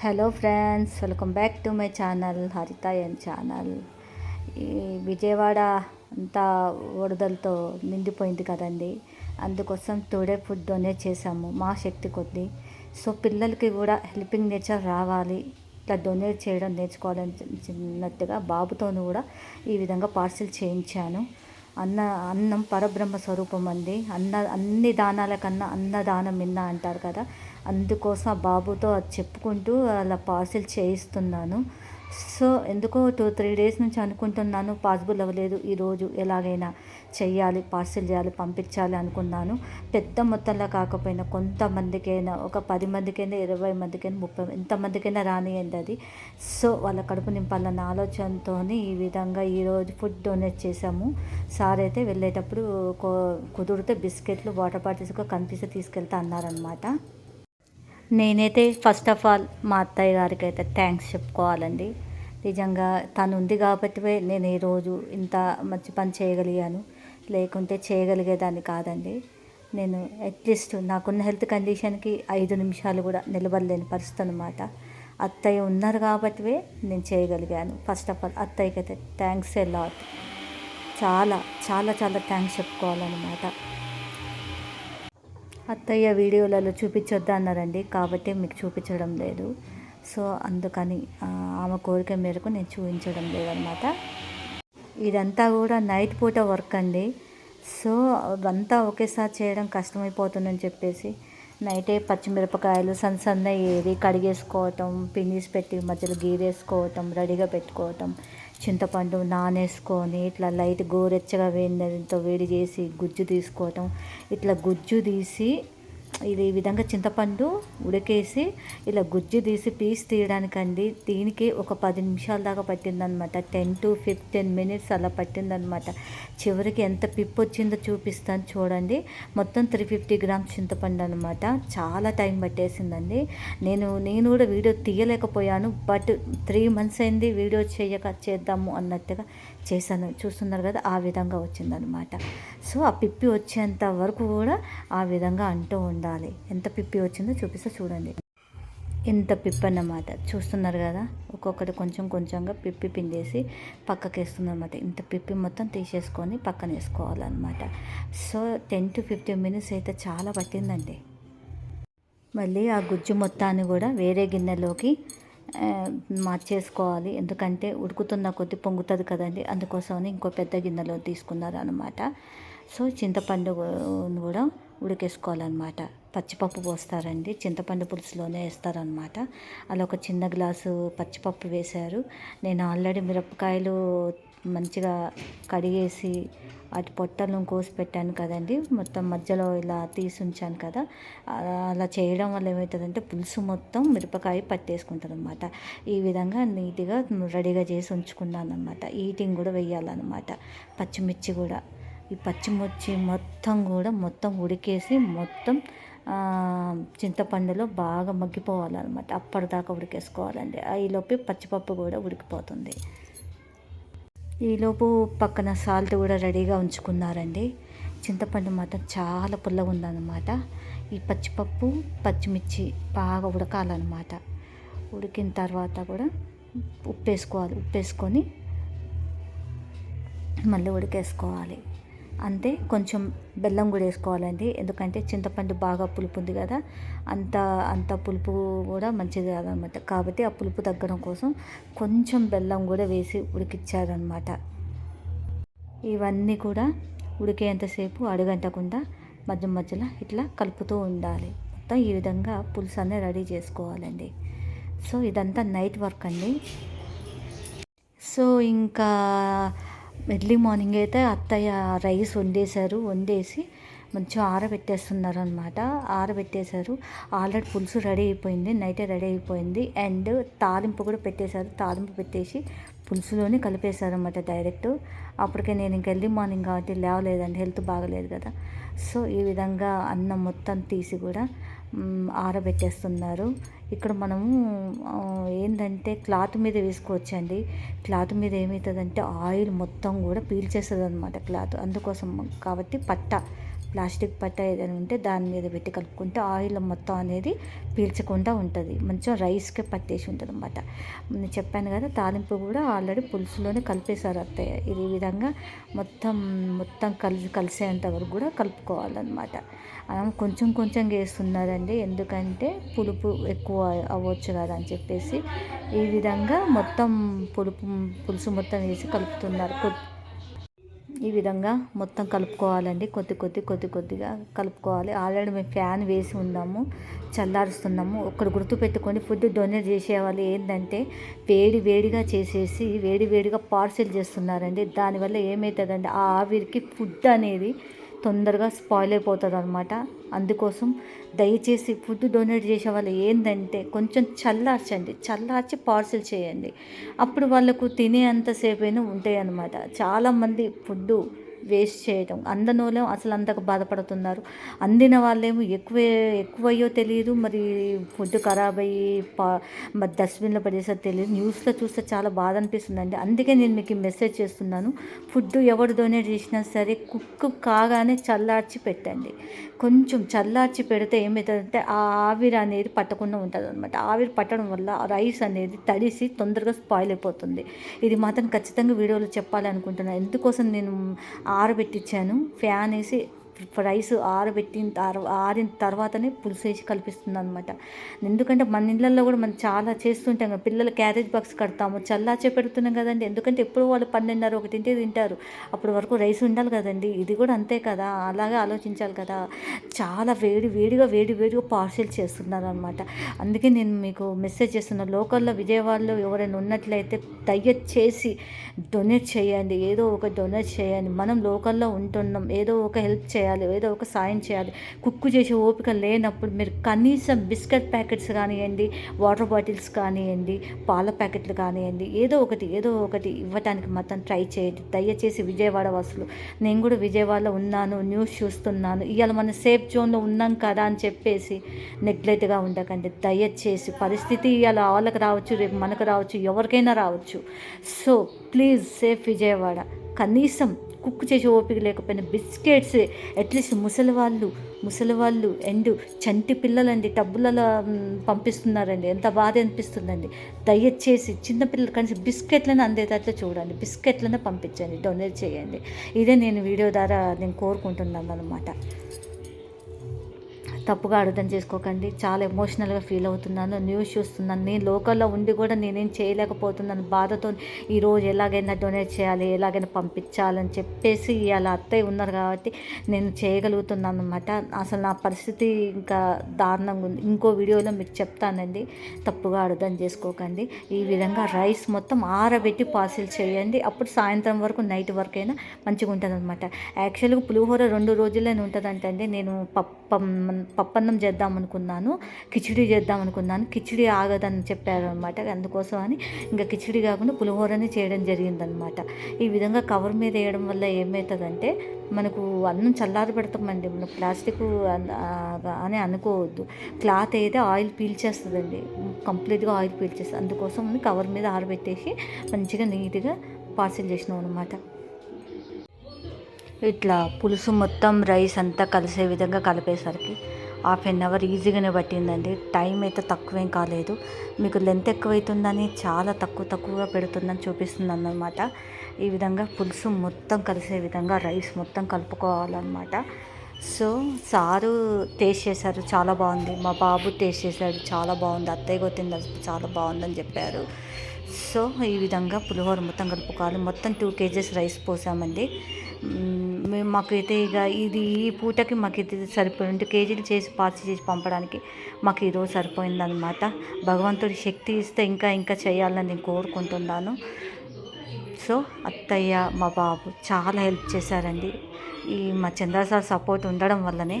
Hello friends welcome back to my channel Haritha N channel. ఈ విజయవాడ అంతా వరదలతో నిండిపోయింది కదండి. అందుకోసం టుడే ఫుడ్ డొనేట్ చేశాము మా శక్తి కొద్దీ. సో పిల్లలకి కూడా హెల్పింగ్ నేచర్ రావాలి. ఇట్లా డొనేట్ చేయడం నేర్చుకోవాలని చిన్నట్టుగా బాబుతోనూ కూడా ఈ విధంగా పార్సిల్ చేయించాను. అన్న అన్నం పరబ్రహ్మ స్వరూపం అండి అన్న అన్ని దానాల కన్నా అన్నదానం మిన్న అంటారు కదా. అందుకోసం ఆ బాబుతో అది చెప్పుకుంటూ అలా పార్సిల్ చేయిస్తున్నాను. సో ఎందుకో టూ త్రీ డేస్ నుంచి అనుకుంటున్నాను పాసిబుల్ అవ్వలేదు. ఈరోజు ఎలాగైనా చెయ్యాలి పార్సిల్ చేయాలి పంపించాలి అనుకున్నాను. పెద్ద మొత్తంలో కాకపోయినా కొంతమందికైనా ఒక పది మందికైనా ఇరవై మందికైనా ముప్పై ఎంతమందికైనా రానియండి అది. సో వాళ్ళ కడుపు నింపాలన్న ఆలోచనతో ఈ విధంగా ఈరోజు ఫుడ్ డొనేట్ చేసాము సార్ అయితే వెళ్ళేటప్పుడు కుదిరితే బిస్కెట్లు వాటర్ బాటిల్స్ కనిపిస్తే తీసుకెళ్తా అన్నారనమాట నేనైతే ఫస్ట్ ఆఫ్ ఆల్ మా అత్తయ్య గారికి అయితే థ్యాంక్స్ చెప్పుకోవాలండి. నిజంగా తను ఉంది కాబట్టి నేను ఈరోజు ఇంత మంచి పని చేయగలిగాను. లేకుంటే చేయగలిగేదాన్ని కాదండి. నేను అట్లీస్ట్ నాకున్న హెల్త్ కండిషన్కి ఐదు నిమిషాలు కూడా నిలబడలేని పరిస్థితి అనమాట అత్తయ్య ఉన్నారు కాబట్టి నేను చేయగలిగాను. ఫస్ట్ ఆఫ్ ఆల్ అత్తయ్యకి అయితే థ్యాంక్స్ ఎలా లాట్ చాలా చాలా చాలా థ్యాంక్స్ చెప్పుకోవాలన్నమాట. అత్తయ్య వీడియోలలో చూపించొద్దు అన్నారండి. కాబట్టి మీకు చూపించడం లేదు. సో అందుకని ఆమె కోరిక మేరకు నేను చూపించడం లేదనమాట ఇదంతా కూడా నైట్ పూట వర్క్ అండి. సో అదంతా ఒకేసారి చేయడం కష్టమైపోతుందని చెప్పేసి నైటే పచ్చిమిరపకాయలు సన్న సన్న ఏది కడిగేసుకోవటం పినీస్ పెట్టి మధ్యలో గీరేసుకోవటం రెడీగా పెట్టుకోవటం చింతపండు నానేసుకొని ఇట్లా లైట్ గోరెచ్చగా వేడితో వేడి చేసి గుజ్జు తీసుకోవటం. ఇట్లా గుజ్జు తీసి ఇది ఈ విధంగా చింతపండు ఉడికేసి ఇలా గుజ్జు తీసి పీస్ తీయడానికండి. దీనికి ఒక పది నిమిషాల దాకా పట్టిందనమాట. టెన్ టు ఫిఫ్టీన్ మినిట్స్ అలా పట్టిందనమాట. చివరికి ఎంత పిప్పు వచ్చిందో చూపిస్తాను చూడండి. మొత్తం త్రీ ఫిఫ్టీ గ్రామ్స్ చింతపండు అనమాట. చాలా టైం పట్టేసిందండి. నేను నేను కూడా వీడియో తీయలేకపోయాను బట్ త్రీ మంత్స్ అయింది వీడియో చేయక చేద్దాము అన్నట్టుగా చేశాను. చూస్తున్నారు కదా ఆ విధంగా వచ్చిందనమాట. సో ఆ పిప్పి వచ్చేంత వరకు కూడా ఆ విధంగా అంటూ ఉండాలి. ఎంత పిప్పి వచ్చిందో చూపిస్తే చూడండి. ఇంత పిప్పి అన్నమాట. చూస్తున్నారు కదా? ఒక్కొక్కటి కొంచెం కొంచెంగా పిప్పి పిండేసి పక్కకి వేస్తుందన్నమాట ఇంత పిప్పి మొత్తం తీసేసుకొని పక్కన వేసుకోవాలన్నమాట so ten to fifteen minutes అయితే చాలా పట్టిందండి. మళ్ళీ ఆ గుజ్జు మొత్తాన్ని కూడా వేరే గిన్నెలోకి మార్చేసుకోవాలి. ఎందుకంటే ఉడుకుతున్న కొద్ది పొంగుతుంది కదండి. అందుకోసమని ఇంకో పెద్ద గిన్నెలో తీసుకున్నారు అనమాట సో చింతపండు కూడా ఉడికేసుకోవాలన్నమాట. పచ్చిపప్పు పోస్తారండి. చింతపండు పులుసులోనే వేస్తారనమాట అలా ఒక చిన్న గ్లాసు పచ్చిపప్పు వేశారు. నేను ఆల్రెడీ మిరపకాయలు మంచిగా కడిగేసి వాటి పొట్టలను కోసి పెట్టాను కదండి. మొత్తం మధ్యలో ఇలా తీసి ఉంచాను కదా. అలా చేయడం వల్ల ఏమవుతుందంటే పులుసు మొత్తం మిరపకాయ పట్టేసుకుంటుంది అనమాట ఈ విధంగా నీట్గా రెడీగా చేసి ఉంచుకున్నాను అనమాట ఈటింగ్ కూడా వేయాలన్నమాట. పచ్చిమిర్చి కూడా. ఈ పచ్చిమిర్చి మొత్తం కూడా మొత్తం ఉడికేసి మొత్తం చింతపండులో బాగా మగ్గిపోవాలన్నమాట. అప్పటిదాకా ఉడికేసుకోవాలండి. ఈలోపు పచ్చిపప్పు కూడా ఉడికిపోతుంది. ఈలోపు పక్కన సాల్ట్ కూడా రెడీగా ఉంచుకున్నారండి. చింతపండు మాత్రం చాలా పుల్లగా ఉందన్నమాట. ఈ పచ్చిపప్పు పచ్చిమిర్చి బాగా ఉడకాలన్నమాట. ఉడికిన తర్వాత కూడా ఉప్పు వేసుకోవాలి ఉప్పు వేసుకొని మళ్ళీ ఉడికేసుకోవాలి. అంతే కొంచెం బెల్లం కూడా వేసుకోవాలండి. ఎందుకంటే చింతపండు బాగా పులుపు ఉంది కదా అంత అంత పులుపు కూడా మంచిది కాదనమాట. కాబట్టి ఆ పులుపు తగ్గడం కోసం కొంచెం బెల్లం కూడా వేసి ఉడికిచ్చారనమాట. ఇవన్నీ కూడా ఉడికేంతసేపు అడుగంటకుండా మధ్య మధ్యలో ఇట్లా కలుపుతూ ఉండాలి. మొత్తం ఈ విధంగా పులుసు అనేది రెడీ చేసుకోవాలండి. సో ఇదంతా నైట్ వర్క్ అండి. సో ఇంకా ఎర్లీ మార్నింగ్ అయితే అత్తయ్య రైస్ వండేశారు వండేసి మంచిగా ఆరబెట్టేస్తున్నారు అనమాట ఆరబెట్టేశారు. ఆల్రెడీ పులుసు రెడీ అయిపోయింది నైటే రెడీ అయిపోయింది. అండ్ తాలింపు కూడా పెట్టేశారు. తాలింపు పెట్టేసి పులుసులోనే కలిపేశారు అనమాట డైరెక్ట్. అప్పటికే నేను ఇంక ఎర్లీ మార్నింగ్ కాబట్టి లేవలేదండి హెల్త్ బాగలేదు కదా. సో ఈ విధంగా అన్నం మొత్తం తీసి కూడా ఆరబెట్టేస్తున్నారు. ఇక్కడ మనము ఏంటంటే క్లాత్ మీద వేసుకోవచ్చండి. క్లాత్ మీద ఏమవుతుందంటే ఆయిల్ మొత్తం కూడా పీల్చేస్తుంది అనమాట క్లాత్. అందుకోసం కాబట్టి పట్ట. ప్లాస్టిక్ పట్ట ఏదైనా ఉంటే దాని మీద పెట్టి కలుపుకుంటే ఆయిల్ మొత్తం అనేది పీల్చకుండా ఉంటుంది. మంచిగా రైస్కి పట్టేసి ఉంటుంది అనమాట నేను చెప్పాను కదా తాలింపు కూడా ఆల్రెడీ పులుసులోనే కలిపేశారు అత్తయ్య. ఇది ఈ విధంగా మొత్తం మొత్తం కలిసి కలిసేంత వరకు కూడా కలుపుకోవాలన్నమాట. కొంచెం కొంచెం వేస్తున్నారండి. ఎందుకంటే పులుపు ఎక్కువ అవ్వచ్చు కదా అని చెప్పేసి ఈ విధంగా మొత్తం పులుపు పులుసు మొత్తం వేసి కలుపుతున్నారు. ఈ విధంగా మొత్తం కలుపుకోవాలండి. కొద్ది కొద్ది కొద్ది కొద్దిగా కలుపుకోవాలి. ఆల్రెడీ మేము ఫ్యాన్ వేసి ఉన్నాము చల్లారుస్తున్నాము. ఒకటి గుర్తుపెట్టుకొని ఫుడ్ డొనేట్ చేసేవాళ్ళు ఏంటంటే వేడి వేడిగా చేసేసి వేడి వేడిగా పార్సిల్ చేస్తున్నారండి. దానివల్ల ఏమవుతుందండి ఆ ఆవిరికి ఫుడ్ అనేది తొందరగా స్పాయిల్ అయిపోతుంది అనమాట అందుకోసం దయచేసి ఫుడ్ డొనేట్ చేసే వాళ్ళు ఏంటంటే కొంచెం చల్లార్చండి. చల్లార్చి పార్సిల్ చేయండి. అప్పుడు వాళ్ళకు తినే అంతసేపైనా ఉంటాయి అన్నమాట చాలామంది ఫుడ్ వేస్ట్ చేయడం అందనోళ్ళేమో అసలు అంతకు బాధపడుతున్నారు. అందిన వాళ్ళేమో ఎక్కువ ఎక్కువయ్యో తెలియదు మరి ఫుడ్ ఖరాబ్ అయ్యి పా మరి డస్ట్బిన్లో పడేసరి తెలియదు న్యూస్లో చూస్తే చాలా బాధ అనిపిస్తుందండి. అందుకే నేను మీకు మెసేజ్ చేస్తున్నాను. ఫుడ్ ఎవరు డొనేట్ చేసినా సరే కుక్ కాగానే చల్లార్చి పెట్టండి. కొంచెం చల్లార్చి పెడితే ఏమవుతుందంటే ఆ ఆవిరి అనేది పట్టకుండా ఉంటుంది అనమాట ఆవిరి పట్టడం వల్ల రైస్ అనేది తడిసి తొందరగా స్పాయిల్ అయిపోతుంది. ఇది మాత్రం ఖచ్చితంగా వీడియోలో చెప్పాలి అనుకుంటున్నాను ఎందుకోసం నేను ఆరబెట్టించాను ఫ్యాన్ వేసి రైస్ ఆరబెట్టిన తర్వాత ఆరిన తర్వాతనే పులుసు వేసి కల్పిస్తుంది అనమాట ఎందుకంటే మన ఇళ్ళల్లో కూడా మనం చాలా చేస్తుంటాం కదా పిల్లలు క్యారేజ్ బాక్స్ కడతాము చల్లాచే పెడుతున్నాం కదండి. ఎందుకంటే ఎప్పుడు వాళ్ళు పన్నెండున్నర ఒకటింటే తింటారు. అప్పటి వరకు రైస్ ఉండాలి కదండి. ఇది కూడా అంతే కదా అలాగే ఆలోచించాలి కదా. చాలా వేడి వేడిగా వేడి వేడిగా పార్సిల్ చేస్తున్నారు అనమాట అందుకే నేను మీకు మెసేజ్ చేస్తున్నా లోకల్లో విజయవాడలో ఎవరైనా ఉన్నట్లయితే దయచేసి డొనేట్ చేయండి. ఏదో ఒక డొనేట్ చేయండి. మనం లోకల్లో ఉంటున్నాం. ఏదో ఒక హెల్ప్ చేయాలి. ఏదో ఒక సాయం చేయాలి. కుక్కు చేసే ఓపిక లేనప్పుడు మీరు కనీసం బిస్కెట్ ప్యాకెట్స్ కానివ్వండి వాటర్ బాటిల్స్ కానివ్వండి పాల ప్యాకెట్లు కానివ్వండి ఏదో ఒకటి ఏదో ఒకటి ఇవ్వటానికి మాత్రం ట్రై చేయండి. దయచేసి విజయవాడ వాసులు నేను కూడా విజయవాడలో ఉన్నాను న్యూస్ చూస్తున్నాను. ఇవాళ మన సేఫ్ జోన్లో ఉన్నాం కదా అని చెప్పేసి నెగ్లెక్ట్గా ఉండకండి. దయచేసి పరిస్థితి ఇవాళ వాళ్ళకి రావచ్చు రేపు మనకు రావచ్చు ఎవరికైనా రావచ్చు. So please safe Vijayawada. కనీసం కుక్ చేసే ఓపిక లేకపోయినా బిస్కెట్స్ అట్లీస్ట్ ముసలి వాళ్ళు ముసలి వాళ్ళు ఎండు చంటి పిల్లలండి టబ్బులలో పంపిస్తున్నారండి. ఎంత బాధ అనిపిస్తుందండి. దయచేసి చిన్నపిల్లలు కనీసం బిస్కెట్లను అందేటట్లు చూడండి. బిస్కెట్లను పంపించండి డొనేట్ చేయండి. ఇదే నేను వీడియో ద్వారా నేను కోరుకుంటున్నాను అనమాట తప్పుగా అర్థం చేసుకోకండి. చాలా ఎమోషనల్గా ఫీల్ అవుతున్నాను. న్యూస్ చూస్తున్నాను. నేను లోకల్లో ఉండి కూడా నేనేం చేయలేకపోతున్నాను. బాధతో ఈరోజు ఎలాగైనా డొనేట్ చేయాలి ఎలాగైనా పంపించాలని చెప్పేసి ఇవాళ అత్తయ్య ఉన్నారు కాబట్టి నేను చేయగలుగుతున్నాను అనమాట అసలు నా పరిస్థితి ఇంకా దారుణంగా ఉంది. ఇంకో వీడియోలో మీకు చెప్తానండి. తప్పుగా అర్థం చేసుకోకండి. ఈ విధంగా రైస్ మొత్తం ఆరబెట్టి పార్సిల్ చేయండి. అప్పుడు సాయంత్రం వరకు నైట్ వరకు అయినా మంచిగా ఉంటుంది అనమాట యాక్చువల్గా పులిహోర రెండు రోజుల్లోనే ఉంటుందంటండి. నేను పప్పం పప్పన్నం చేద్దాం అనుకున్నాను కిచిడి చేద్దాం అనుకున్నాను కిచిడి ఆగదని చెప్పారు అనమాట అందుకోసం అని ఇంకా కిచిడి కాకుండా పులిహోరని చేయడం జరిగిందనమాట ఈ విధంగా కవర్ మీద వేయడం వల్ల ఏమవుతుందంటే మనకు అన్నం చల్లారి పెడతామండి. మనం ప్లాస్టిక్ అని అనుకోవద్దు. క్లాత్ అయితే ఆయిల్ పీల్చేస్తుందండి. కంప్లీట్గా ఆయిల్ పీల్చేస్తుంది అందుకోసం అని కవర్ మీద ఆరబెట్టేసి మంచిగా నీట్గా పార్సిల్ చేసినాం అనమాట ఇట్లా పులుసు మొత్తం రైస్ అంతా కలిసే విధంగా కలిపేసరికి హాఫ్ అన్ అవర్ ఈజీగానే పట్టిందండి. టైం అయితే తక్కువేం కాలేదు. మీకు లెంత్ ఎక్కువైతుందని చాలా తక్కువ తక్కువగా పెడుతుందని చూపిస్తుంది అన్నమాట ఈ విధంగా పులుసు మొత్తం కలిసే విధంగా రైస్ మొత్తం కలుపుకోవాలన్నమాట. సో సారు టేస్ట్ చేశారు చాలా బాగుంది. మా బాబు టేస్ట్ చేశాడు చాలా బాగుంది. అత్తయ్య కొట్టింది చాలా బాగుందని చెప్పారు. సో ఈ విధంగా పులిహోర మొత్తం కలుపుకోవాలి. మొత్తం టూ కేజీస్ రైస్ పోసామండి. మేము మాకైతే ఇక ఇది ఈ పూటకి మాకు ఇది సరిపోయి రెండు కేజీలు చేసి పార్సల్ చేసి పంపడానికి మాకు ఈరోజు సరిపోయిందనమాట భగవంతుడి శక్తి ఇస్తే ఇంకా ఇంకా చేయాలని నేను కోరుకుంటున్నాను. సో అత్తయ్య మా బాబు చాలా హెల్ప్ చేశారండి. ఈ మా చంద్ర సార్ సపోర్ట్ ఉండడం వల్లనే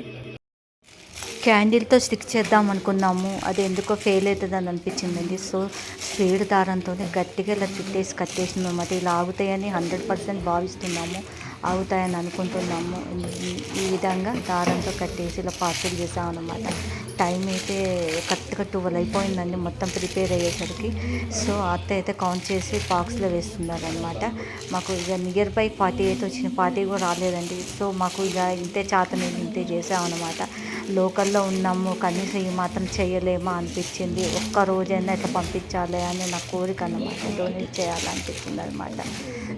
క్యాండిల్తో స్టిక్ చేద్దాం అనుకున్నాము. అది ఎందుకో ఫెయిల్ అవుతుందని అనిపించిందండి. సో స్పీడ్ దారంతో గట్టిగా ఇలా చుట్టేసి కట్టేసినాం అది ఇలా ఆగుతాయని హండ్రెడ్ పర్సెంట్ భావిస్తున్నాము. అవుతాయని అనుకుంటున్నాము. ఈ- ఈ విధంగా దారంతో కట్టేసి ఇలా పార్సల్ చేసామన్నమాట టైం అయితే కరెక్ట్గా ట్వెల్వ్ అయిపోయిందండి మొత్తం ప్రిపేర్ అయ్యేసరికి. సో అత్త అయితే కౌంట్ చేసి బాక్స్లో వేస్తున్నారనమాట మాకు ఇక నియర్ బై పార్టీ అయితే వచ్చిన పార్టీ కూడా రాలేదండి. సో మాకు ఇక ఇంతే చేతనే ఇంతే చేసామన్నమాట. లోకల్లో ఉన్నాము కనీసం ఈ మాత్రం చేయలేమా అనిపించింది. ఒక్క రోజైనా ఇట్లా పంపించాలి అని నా కోరిక అన్నమాట. డొనేట్ చేయాలనిపించింది అనమాట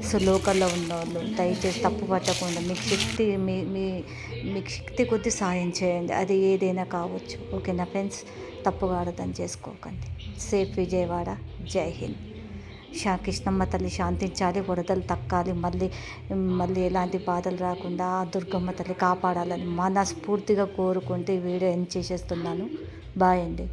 సో లోకల్లో ఉన్న వాళ్ళు దయచేసి తప్పు పట్టకుండా మీకు శక్తి మీ మీ మీకు శక్తి కొద్ది సాయం చేయండి. అది ఏదైనా కావచ్చు. ఓకేనా ఫ్రెండ్స్? తప్పుగా అర్థం చేసుకోకండి. సేఫ్ విజయవాడ. జై హింద్. శా కృష్ణమ్మ తల్లి శాంతించాలి వరదలు తక్కాలి మళ్ళీ మళ్ళీ ఎలాంటి బాధలు రాకుండా ఆ దుర్గమ్మ తల్లి కాపాడాలని మనస్ఫూర్తిగా కోరుకుంటే ఈ వీడియో ఎండ్ చేసేస్తున్నాను. బాయ్ అండి.